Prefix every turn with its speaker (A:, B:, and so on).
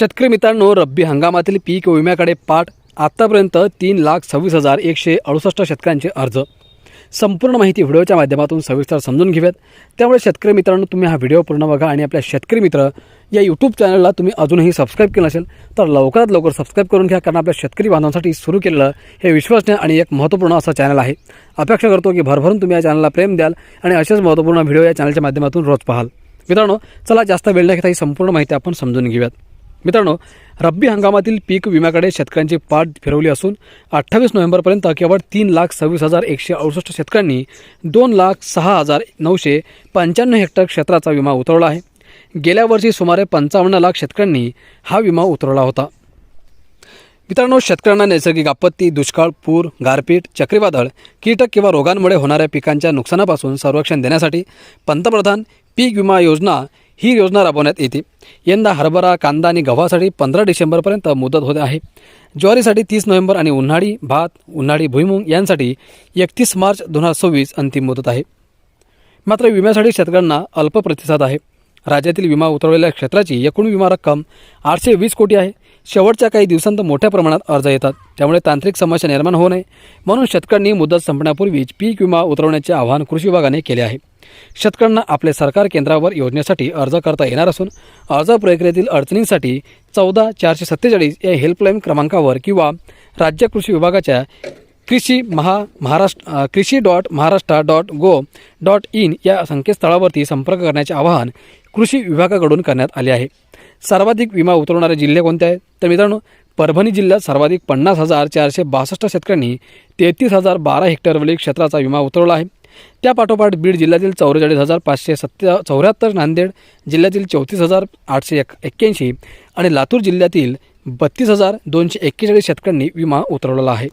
A: शेतकरी मित्रांनो रब्बी हंगामातील पीक विम्याकडे पाठ. आत्तापर्यंत तीन लाख सव्वीस हजार एकशे अडुसष्ट शेतकऱ्यांचे अर्ज. संपूर्ण माहिती व्हिडिओच्या माध्यमातून सविस्तर समजून घेऊयात. त्यामुळे शेतकरी मित्रांनो तुम्ही हा व्हिडिओ पूर्ण बघा आणि आपल्या शेतकरी मित्र या यूट्यूब चॅनलला तुम्ही अजूनही सबस्क्राईब केलं नसेल तर लवकरात लवकर सबस्क्राईब करून घ्या कारण आपल्या शेतकरी बांधवांसाठी सुरू केलेलं हे विश्वसनीय आणि एक महत्त्वपूर्ण असं चॅनल आहे. अपेक्षा करतो की भरभरून तुम्ही या चॅनलला प्रेम द्याल आणि असेच महत्त्वपूर्ण व्हिडिओ या चॅनलच्या माध्यमातून रोज पाहाल. मित्रांनो चला जास्त वेळ न घेता ही संपूर्ण माहिती आपण समजून घेऊयात. मित्रांनो रब्बी हंगामातील पीक विम्याकडे शेतकऱ्यांची पाठ फिरवली असून अठ्ठावीस नोव्हेंबरपर्यंत केवळ तीन लाख सव्वीस हजार एकशे अडुसष्ट शेतकऱ्यांनी दोन लाख सहा हजार नऊशे पंच्याण्णव हेक्टर क्षेत्राचा विमा उतरवला आहे. गेल्या वर्षी सुमारे पंचावन्न लाख शेतकऱ्यांनी हा विमा उतरवला होता. मित्रांनो शेतकऱ्यांना नैसर्गिक आपत्ती दुष्काळ पूर गारपीट चक्रीवादळ कीटक किंवा रोगांमुळे होणाऱ्या पिकांच्या नुकसानापासून संरक्षण देण्यासाठी पंतप्रधान पीक विमा योजना ही योजना राबवण्यात येते. यंदा हरभरा कांदा आणि गव्हासाठी पंधरा डिसेंबरपर्यंत मुदत होत आहे. ज्वारीसाठी तीस नोव्हेंबर आणि उन्हाळी भात उन्हाळी भुईमुंग यांसाठी एकतीस मार्च दोन हजार सव्वीस अंतिम मुदत आहे. मात्र विम्यासाठी शेतकऱ्यांना अल्प प्रतिसाद आहे. राज्यातील विमा उतरवलेल्या क्षेत्राची एकूण विमा रक्कम आठशे वीस कोटी आहे. शेवटच्या काही दिवसांत मोठ्या प्रमाणात अर्ज येतात. त्यामुळे तांत्रिक समस्या निर्माण होऊ नये म्हणून शेतकऱ्यांनी मुदत संपण्यापूर्वीच पीक विमा उतरवण्याचे आवाहन कृषी विभागाने केले आहे. शेतकऱ्यांना आपले सरकार केंद्रावर योजनेसाठी अर्ज करता येणार असून अर्ज प्रक्रियेतील अडचणींसाठी चौदा चारशे सत्तेचाळीस या हेल्पलाईन क्रमांकावर किंवा राज्य कृषी विभागाच्या कृषी महा Maharashtra Krishi dot Maharashtra dot gov dot in या संकेतस्थळावरती संपर्क करण्याचे आवाहन कृषी विभागाकडून करण्यात आले आहे. सर्वाधिक विमा उतरवणारे जिल्हे कोणते आहेत? तर मित्रांनो परभणी जिल्ह्यात सर्वाधिक पन्नास हजार चारशे बासष्ट शेतकऱ्यांनी तेहतीस हजार बारा हेक्टरवरील क्षेत्राचा विमा उतरवला आहे. त्या पाठोपाठ बीड जिल्ह्यातील चौवेचाळीस हजार पाचशे सत्त्या चौऱ्याहत्तर नांदेड जिल्ह्यातील चौतीस हजार आठशे एक एक्क्याऐंशी आणि लातूर जिल्ह्यातील बत्तीस हजार दोनशे एक्केचाळीस शेतकऱ्यांनी विमा उतरवलेला आहे.